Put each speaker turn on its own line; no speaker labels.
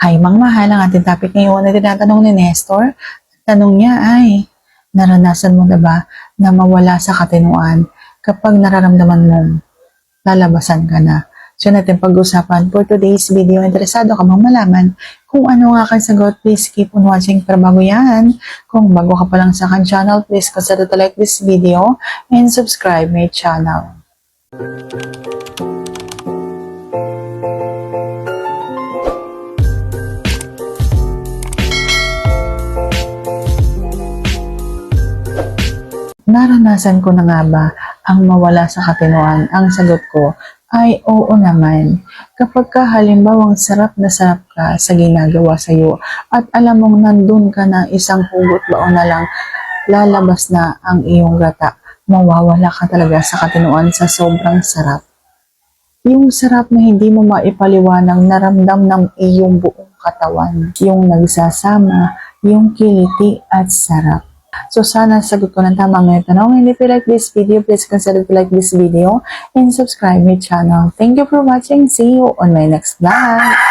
Hi, mga mahal, ang ating topic ngayon na tinatanong ni Nestor. Tanong niya ay, naranasan mo na ba na mawala sa katinuan kapag nararamdaman mong lalabasan ka na? So natin pag-usapan for today's video. Interesado ka bang malaman kung ano nga kang sagot? Please keep on watching. Pero bago yan, kung bago ka pa lang sa akin channel, please consider to like this video and subscribe my channel. Naranasan ko na nga ba ang mawala sa katinoan? Ang sagot ko ay oo naman. Kapag ka halimbawang sarap na sarap ka sa ginagawa sa iyo at alam mong nandun ka na isang hugot baon na lang, lalabas na ang iyong gata. Mawawala ka talaga sa katinoan sa sobrang sarap. Yung sarap na hindi mo maipaliwanang naramdam ng iyong buong katawan. Yung nagsasama, yung kiliti at sarap. So sana sagot ko ng tama ngayon tanong. And if you like this video, please consider to like this video and subscribe my channel. Thank you for watching. See you on my next vlog.